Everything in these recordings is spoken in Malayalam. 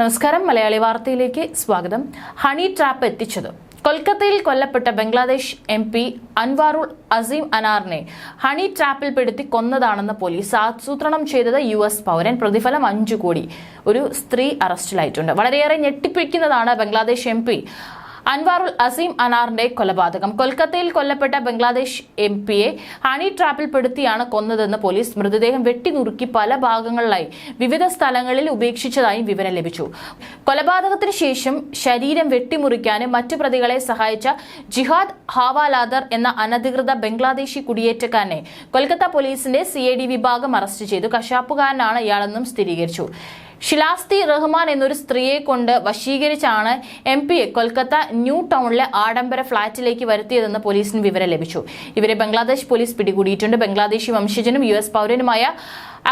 നമസ്കാരം മലയാളി വാർത്തയിലേക്ക് സ്വാഗതം. ഹണി ട്രാപ്പ് എത്തിച്ചത്. കൊൽക്കത്തയിൽ കൊല്ലപ്പെട്ട ബംഗ്ലാദേശ് എം പി അൻവാറുൾ അസീം അനാറിനെ ഹണി ട്രാപ്പിൽപ്പെടുത്തി കൊന്നതാണെന്ന് പോലീസ് ആസൂത്രണം ചെയ്തത് യു എസ് പൗരൻ. പ്രതിഫലം അഞ്ചു കോടി. ഒരു സ്ത്രീ അറസ്റ്റിലായിട്ടുണ്ട്. വളരെയേറെ ഞെട്ടിപ്പിക്കുന്നതാണ് ബംഗ്ലാദേശ് എം പി അൻവാറുൽ അസീം അനാറിന്റെ കൊലപാതകം. കൊൽക്കത്തയിൽ കൊല്ലപ്പെട്ട ബംഗ്ലാദേശ് എം പിയെ ഹണി ട്രാപ്പിൽപ്പെടുത്തിയാണ് കൊന്നതെന്ന് പോലീസ് മൃതദേഹം വെട്ടിനുറുക്കി പല ഭാഗങ്ങളിലായി. വിവിധ സ്ഥലങ്ങളിൽ ഉപേക്ഷിച്ചതായും വിവരം ലഭിച്ചു. കൊലപാതകത്തിന് ശേഷം ശരീരം വെട്ടിമുറിക്കാനും മറ്റു പ്രതികളെ സഹായിച്ച ജിഹാദ് ഹാവാലാദർ എന്ന അനധികൃത ബംഗ്ലാദേശി കുടിയേറ്റക്കാരനെ കൊൽക്കത്ത പോലീസിന്റെ സി വിഭാഗം അറസ്റ്റ് ചെയ്തു. കശാപ്പുകാരനാണ് ഇയാളെന്നും സ്ഥിരീകരിച്ചു. ഷിലാസ്തി റഹ്മാൻ എന്നൊരു സ്ത്രീയെ കൊണ്ട് വശീകരിച്ചാണ് എം പിയെ കൊൽക്കത്ത ന്യൂ ടൗണിലെ ആഡംബര ഫ്ളാറ്റിലേക്ക് വരുത്തിയതെന്ന് പോലീസിന് വിവരം ലഭിച്ചു. ഇവരെ ബംഗ്ലാദേശ് പോലീസ് പിടികൂടിയിട്ടുണ്ട്. ബംഗ്ലാദേശി വംശജനും യു എസ് പൗരനുമായ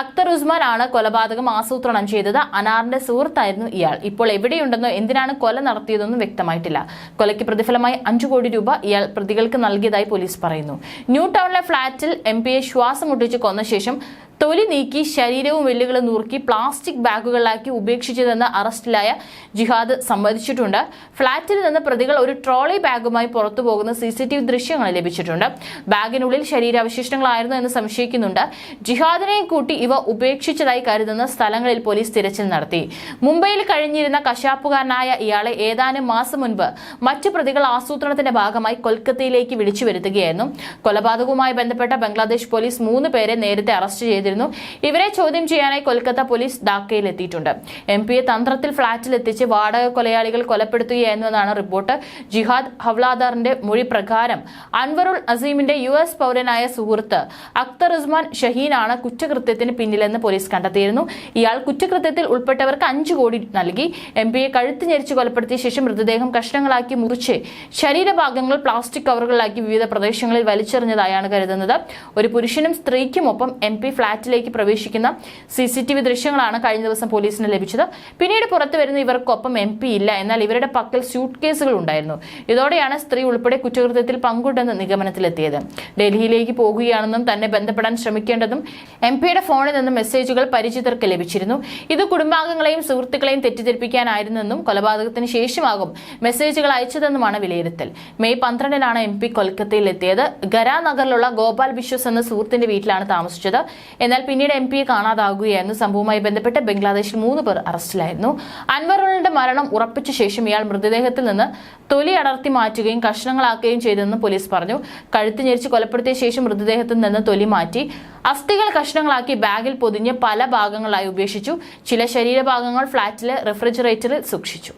അക്തർ ഉസ്മാൻ ആണ് കൊലപാതകം ആസൂത്രണം ചെയ്തത്. അനാറിന്റെ സുഹൃത്തായിരുന്നു ഇയാൾ. ഇപ്പോൾ എവിടെയുണ്ടെന്നോ എന്തിനാണ് കൊല നടത്തിയതെന്നും വ്യക്തമായിട്ടില്ല. കൊലയ്ക്ക് പ്രതിഫലമായി അഞ്ചു കോടി രൂപ ഇയാൾ പ്രതികൾക്ക് നൽകിയതായി പോലീസ് പറയുന്നു. ന്യൂ ടൗണിലെ ഫ്ളാറ്റിൽ എം പിയെ ശ്വാസം മുട്ടിച്ച് കൊന്ന ശേഷം തൊലി നീക്കി ശരീരവും വെല്ലുകളും നുറുക്കി പ്ലാസ്റ്റിക് ബാഗുകളിലാക്കി ഉപേക്ഷിച്ചതെന്ന് അറസ്റ്റിലായ ജിഹാദ് സമ്മതിച്ചിട്ടുണ്ട്. ഫ്ളാറ്റിൽ നിന്ന് പ്രതികൾ ഒരു ട്രോളി ബാഗുമായി പുറത്തു പോകുന്ന സി സി ടി വി ദൃശ്യങ്ങൾ ലഭിച്ചിട്ടുണ്ട്. ബാഗിനുള്ളിൽ ശരീരാവശിഷ്ടങ്ങളായിരുന്നു എന്ന് സംശയിക്കുന്നുണ്ട്. ജിഹാദിനെയും കൂട്ടി ഇവ ഉപേക്ഷിച്ചതായി കരുതുന്ന സ്ഥലങ്ങളിൽ പോലീസ് തിരച്ചിൽ നടത്തി. മുംബൈയിൽ കഴിഞ്ഞിരുന്ന കശാപ്പുകാരനായ ഇയാളെ ഏതാനും മാസം മുൻപ് മറ്റു പ്രതികൾ ആസൂത്രണത്തിന്റെ ഭാഗമായി കൊൽക്കത്തയിലേക്ക് വിളിച്ചു വരുത്തുകയായിരുന്നു. കൊലപാതകവുമായി ബന്ധപ്പെട്ട ബംഗ്ലാദേശ് പോലീസ് മൂന്ന് പേരെ നേരത്തെ അറസ്റ്റ് ചെയ്തിരുന്നു. ഇവരെ ചോദ്യം ചെയ്യാനായി കൊൽക്കത്ത പോലീസ് ധാക്കയിൽ എത്തിയിട്ടുണ്ട് എം പിയെ തന്ത്രത്തിൽ ഫ്ളാറ്റിൽ എത്തിച്ച് വാടക കൊലയാളികൾ കൊലപ്പെടുത്തുകയായിരുന്നുവെന്നാണ് റിപ്പോർട്ട്. ജിഹാദ് ഹവ്ലാദാറിന്റെ മൊഴി പ്രകാരം അൻവറുൾ അസീമിന്റെ യു എസ് പൗരനായ സുഹൃത്ത് അക്തർ ഉസ്മാൻ ഷഹീനാണ് കുറ്റകൃത്യത്തിന് പിന്നിലെന്ന് പോലീസ് കണ്ടെത്തിയിരുന്നു. ഇയാൾ കുറ്റകൃത്യത്തിൽ ഉൾപ്പെട്ടവർക്ക് അഞ്ചു കോടി നൽകി. എം പിയെ കഴുത്ത് ഞെരിച്ച് കൊലപ്പെടുത്തിയ ശേഷം മൃതദേഹം കഷ്ണങ്ങളാക്കി മുറിച്ച് ശരീരഭാഗങ്ങൾ പ്ലാസ്റ്റിക് കവറുകളിലാക്കി വിവിധ പ്രദേശങ്ങളിൽ വലിച്ചെറിഞ്ഞതായാണ് കരുതുന്നത്. ഒരു പുരുഷനും സ്ത്രീക്കുമൊപ്പം എം പി ഫ്ളാറ്റിലേക്ക് പ്രവേശിക്കുന്ന സി സി ടി വി ദൃശ്യങ്ങളാണ് കഴിഞ്ഞ ദിവസം പോലീസിന് ലഭിച്ചത്. പിന്നീട് പുറത്തു വരുന്ന ഇവർക്കൊപ്പം എം പി ഇല്ല. എന്നാൽ ഇവരുടെ പക്കൽ സ്യൂട്ട് കേസുകൾ ഉണ്ടായിരുന്നു. ഇതോടെയാണ് സ്ത്രീ ഉൾപ്പെടെ കുറ്റകൃത്യത്തിൽ പങ്കുണ്ടെന്ന് നിഗമനത്തിലെത്തിയത്. ഡൽഹിയിലേക്ക് പോകുകയാണെന്നും തന്നെ ബന്ധപ്പെടാൻ ശ്രമിക്കേണ്ടതും എം പിയുടെ ഫോണിൽ നിന്നും മെസ്സേജുകൾ പരിചിതർക്ക് ലഭിച്ചിരുന്നു. ഇത് കുടുംബാംഗങ്ങളെയും സുഹൃത്തുക്കളെയും തെറ്റിദ്ധരിപ്പിക്കാനായിരുന്നെന്നും കൊലപാതകത്തിന് ശേഷമാകും മെസ്സേജുകൾ അയച്ചതെന്നുമാണ് വിലയിരുത്തൽ. മെയ് പന്ത്രണ്ടിനാണ് എം പി കൊൽക്കത്തയിൽ എത്തിയത് ഗരാ നഗറിലുള്ള ഗോപാൽ ബിശ്വസ് എന്ന സുഹൃത്തിന്റെ വീട്ടിലാണ് താമസിച്ചത്. എന്നാൽ പിന്നീട് എം പിയെ കാണാതാകുകയായിരുന്നു. സംഭവവുമായി ബന്ധപ്പെട്ട് ബംഗ്ലാദേശിൽ മൂന്ന് പേർ അറസ്റ്റിലായിരുന്നു. അൻവറുകളുടെ മരണം ഉറപ്പിച്ച ശേഷം ഇയാൾ മൃതദേഹത്തിൽ നിന്ന് തൊലി അടർത്തി മാറ്റുകയും കഷ്ണങ്ങളാക്കുകയും ചെയ്തെന്ന് പോലീസ് പറഞ്ഞു. കഴുത്ത് ഞെരിച്ച് കൊലപ്പെടുത്തിയ ശേഷം മൃതദേഹത്തിൽ നിന്ന് തൊലി മാറ്റി അസ്ഥികൾ കഷ്ണങ്ങളാക്കി ബാഗിൽ പൊതിഞ്ഞ് പല ഭാഗങ്ങളായി ഉപേക്ഷിച്ചു. ചില ശരീരഭാഗങ്ങൾ ഫ്ളാറ്റിലെ റെഫ്രിജറേറ്ററിൽ സൂക്ഷിച്ചു.